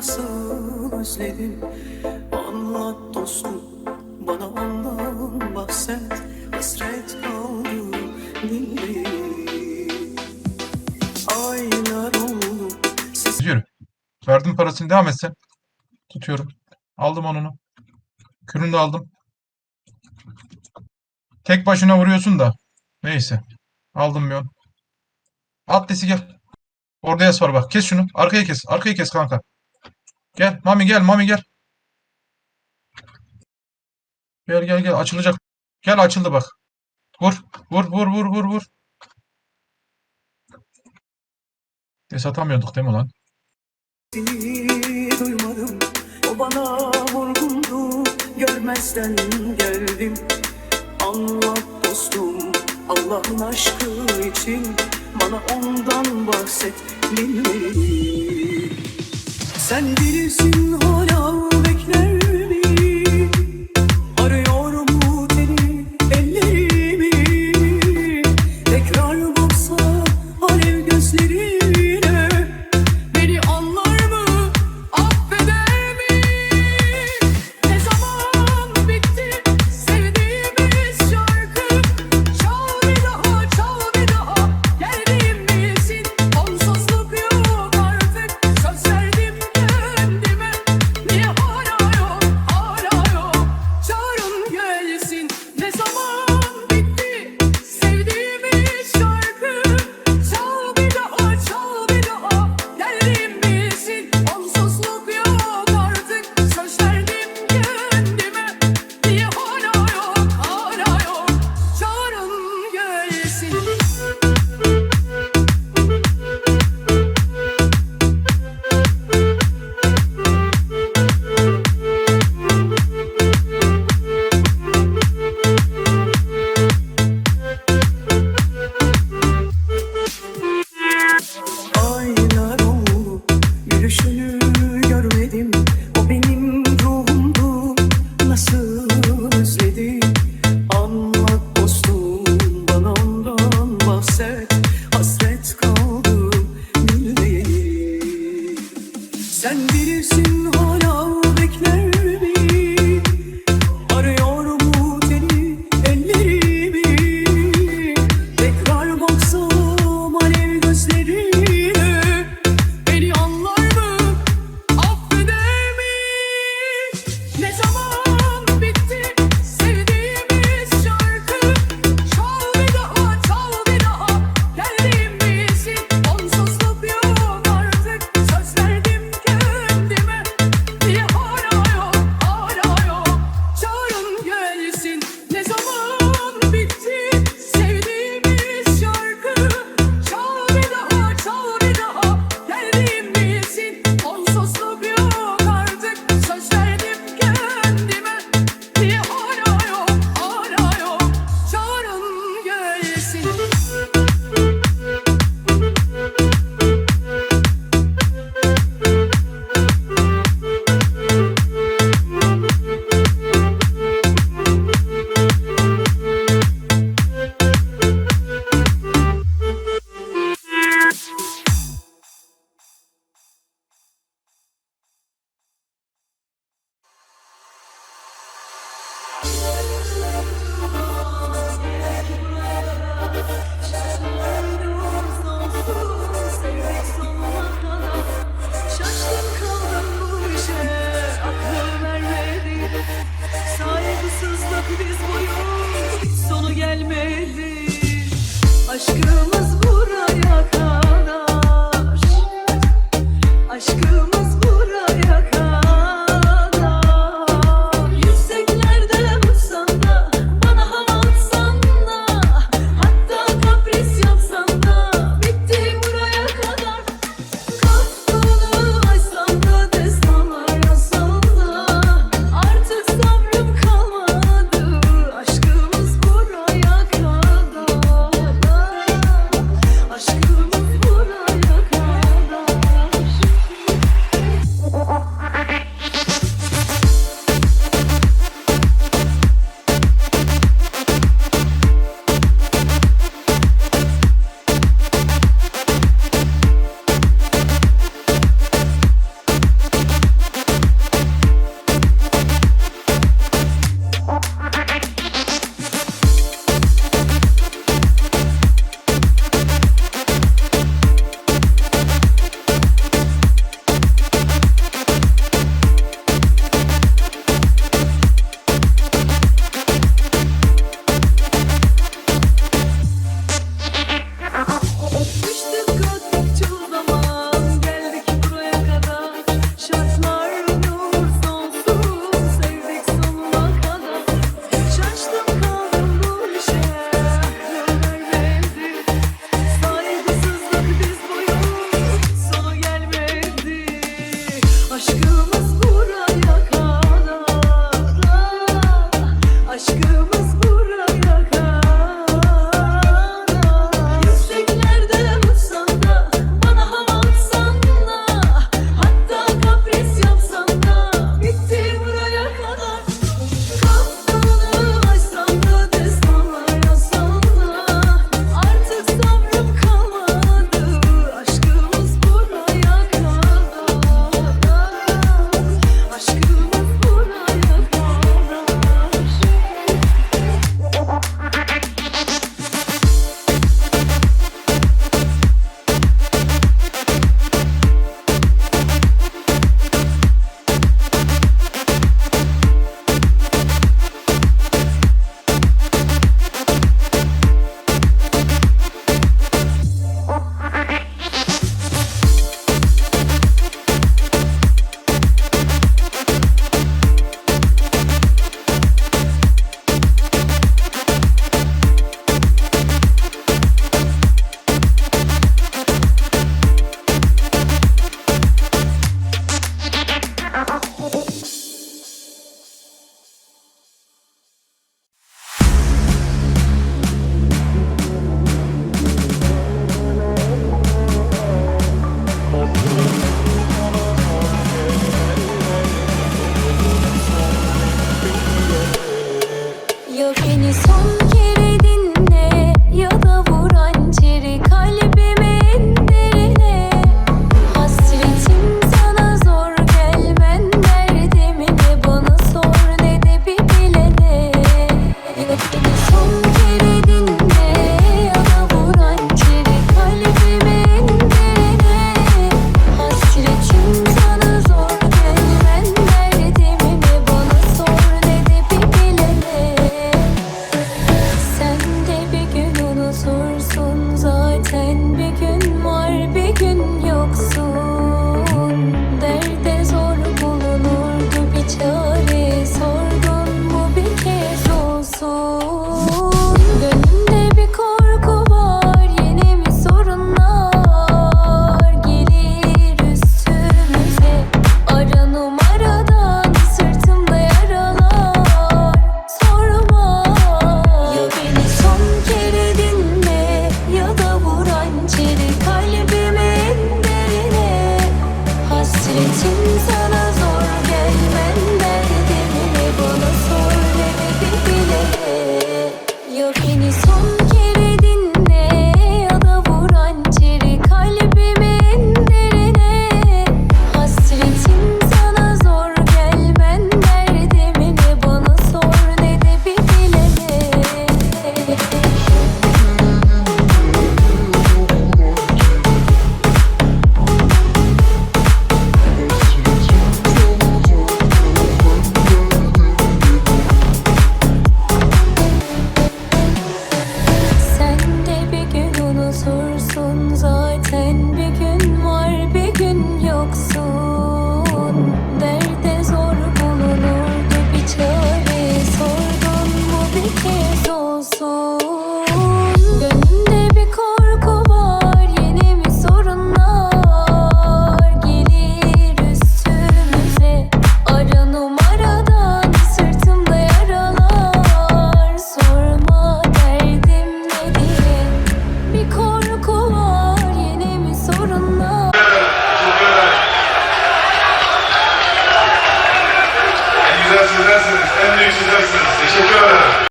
nasıl özledim Anlat dostum bana ondan bahset Hasret kaldı dinleyin Aylar oldu Yürü. Verdim parasını devam et sen. Tutuyorum. Aldım onunu. Kürünü de aldım. Tek başına vuruyorsun da. Neyse. Aldım miyon. At desi gel. Orada sor bak. Kes şunu. Arkayı kes. Arkayı kes kanka. Gel. Mami gel. Mami gel. Gel gel gel. Açılacak. Gel açıldı bak. Vur. Vur vur vur vur vur. Des atamıyorduk değil mi lan? Seni duymadım O bana vurgundu Görmezden geldim Anlat dostum Allah'ın aşkı için Bana ondan bahset dinleyin Sen bilirsin O aşkıma